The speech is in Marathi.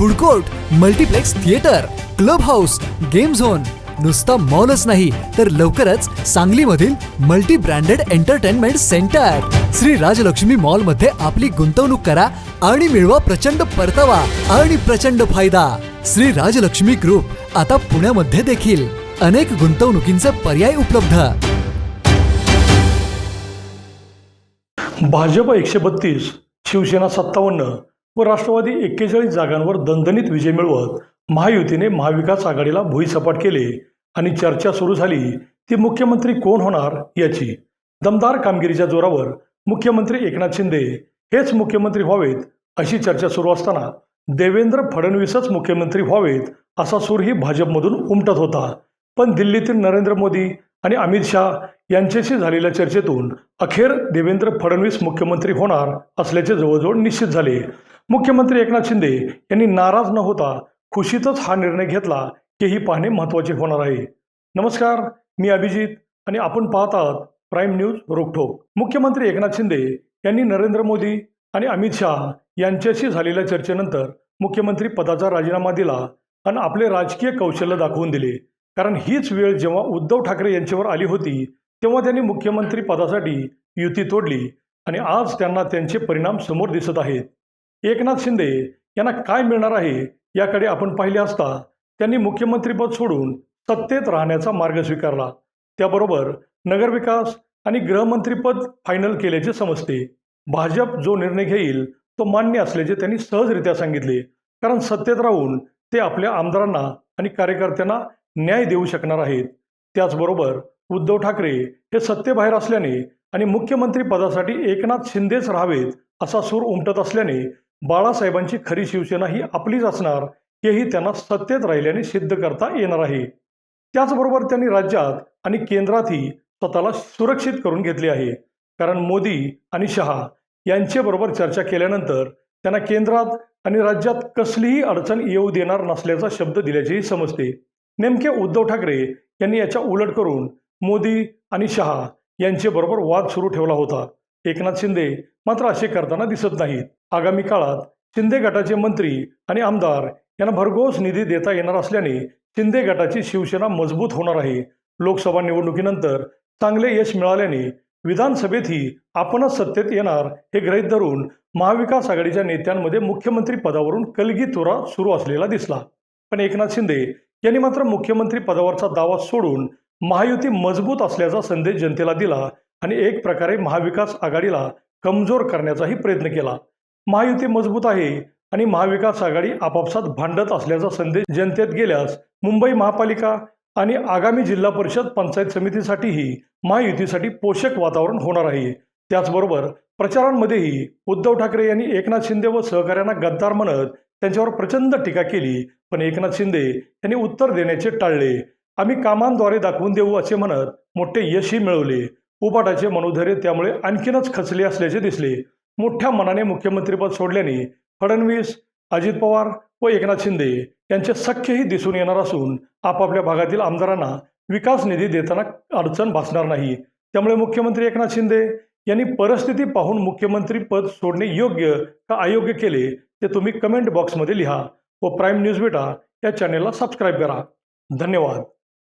food court multiplex theatre club house game zone. नुसता मॉलच नाही तर लवकरच सांगलीमधील multi branded entertainment centre. Shri Rajalakshmi मॉलमध्ये आपली गुंतवणूक करा आणि मिळवा प्रचंड परतावा आणि प्रचंड फायदा. श्री राजलक्ष्मी ग्रुप आता पुण्यामध्ये देखील. अनेक गुंतवणुकींचे पर्याय उपलब्ध. भाजप एकशे बत्तीस शिवसेना सत्तावन्न व राष्ट्रवादी एक्केचाळीस जागांवर दणदणीत विजय मिळवत महायुतीने महाविकास आघाडीला भुईसपाट केले आणि चर्चा सुरू झाली ती मुख्यमंत्री कोण होणार याची. दमदार कामगिरीच्या जोरावर मुख्यमंत्री एकनाथ शिंदे हेच मुख्यमंत्री व्हावेत अशी चर्चा सुरू असताना देवेंद्र फडणवीसच मुख्यमंत्री व्हावेत असा सूरही भाजपमधून उमटत होता. पण दिल्लीतील नरेंद्र मोदी आणि अमित शहा यांच्याशी झालेल्या चर्चेतून अखेर देवेंद्र फडणवीस मुख्यमंत्री होणार असल्याचे जवळजवळ निश्चित झाले. मुख्यमंत्री एकनाथ शिंदे यांनी नाराज न होता खुशीतच हा निर्णय घेतला की ही पाहणे महत्त्वाचे होणार आहे. नमस्कार मी अभिजित आणि आपण पाहत आहात प्राईम न्यूज रोखोक मुख्यमंत्री एकनाथ शिंदे यांनी नरेंद्र मोदी आणि अमित शहा यांच्याशी झालेल्या चर्चेनंतर मुख्यमंत्री पदाचा राजीनामा दिला आणि आपले राजकीय कौशल्य दाखवून दिले. कारण हीच वेळ जेव्हा उद्धव ठाकरे यांच्यावर आली होती तेव्हा त्यांनी मुख्यमंत्री पदासाठी युती तोडली आणि आज त्यांना त्यांचे परिणाम समोर दिसत आहेत. एकनाथ शिंदे यांना काय मिळणार आहे याकडे आपण पाहिले असता त्यांनी मुख्यमंत्रीपद सोडून सत्तेत राहण्याचा मार्ग स्वीकारला. त्याबरोबर नगरविकास आणि गृहमंत्रीपद फायनल केल्याचे समजते. भाजप जो निर्णय घेईल तो मान्य असल्याचे त्यांनी सहजरित्या सांगितले. कारण सत्तेत राहून ते आपल्या आमदारांना आणि कार्यकर्त्यांना न्याय देऊ शकणार आहेत. त्याचबरोबर उद्धव ठाकरे हे सत्तेबाहेर असल्याने आणि मुख्यमंत्री पदासाठी एकनाथ शिंदेच राहावेत असा सूर उमटत असल्याने बाळासाहेबांची खरी शिवसेना ही आपलीच असणार हेही त्यांना सत्तेत राहिल्याने सिद्ध करता येणार आहे. त्याचबरोबर त्यांनी राज्यात आणि केंद्रातही स्वतःला सुरक्षित करून घेतले आहे. कारण मोदी आणि शहा यांच्याबरोबर चर्चा केल्यानंतर त्यांना केंद्रात आणि राज्यात कसलीही अडचण येऊ देणार नसल्याचा शब्द दिल्याचेही समजते. नेमके उद्धव ठाकरे यांनी याच्या उलट करून मोदी आणि शहा यांच्याबरोबर वाद सुरू ठेवला होता. एकनाथ शिंदे मात्र असे करताना दिसत नाहीत. आगामी काळात शिंदे गटाचे मंत्री आणि आमदार यांना भरघोस निधी देता येणार असल्याने शिंदे गटाची शिवसेना मजबूत होणार आहे. लोकसभा निवडणुकीनंतर चांगले यश मिळाल्याने विधानसभेतही आपणच सत्तेत येणार हे ग्रहीत धरून महाविकास आघाडीच्या नेत्यांमध्ये मुख्यमंत्री पदावरून कलगी तुरा सुरू असलेला दिसला. पण एकनाथ शिंदे यांनी मात्र मुख्यमंत्री पदावरचा दावा सोडून महायुती मजबूत असल्याचा संदेश जनतेला दिला. आणि एक प्रकारे महाविकास आघाडीला कमजोर करण्याचाही प्रयत्न केला. महायुती मजबूत आहे आणि महाविकास आघाडी आपापसात भांडत असल्याचा संदेश जनतेत गेल्यास मुंबई महापालिका आणि आगामी जिल्हा परिषद पंचायत समितीसाठीही महायुतीसाठी पोषक वातावरण होणार आहे. त्याचबरोबर प्रचारांमध्येही उद्धव ठाकरे यांनी एकनाथ शिंदे व सहकाऱ्यांना गद्दार म्हणत त्यांच्यावर प्रचंड टीका केली पण एकनाथ शिंदे यांनी उत्तर देण्याचे टाळले. आम्ही कामांद्वारे दाखवून देऊ असे म्हणत मोठे यशही मिळवले. उपाटाचे मनोधैर्य त्यामुळे आणखीनच खचले असल्याचे दिसले. मोठ्या मनाने मुख्यमंत्रीपद सोडल्याने फडणवीस अजित पवार व एकनाथ शिंदे यांचे सख्यही दिसून येणार असून आपापल्या भागातील आमदारांना विकास निधी देताना अडचण भासणार नाही. त्यामुळे मुख्यमंत्री एकनाथ शिंदे यांनी परिस्थिती पाहून मुख्यमंत्री पद सोडणे योग्य का अयोग्य केले ते तुम्ही कमेंट बॉक्समध्ये लिहा व प्राईम न्यूज बेटा या चॅनेलला सबस्क्राईब करा. धन्यवाद.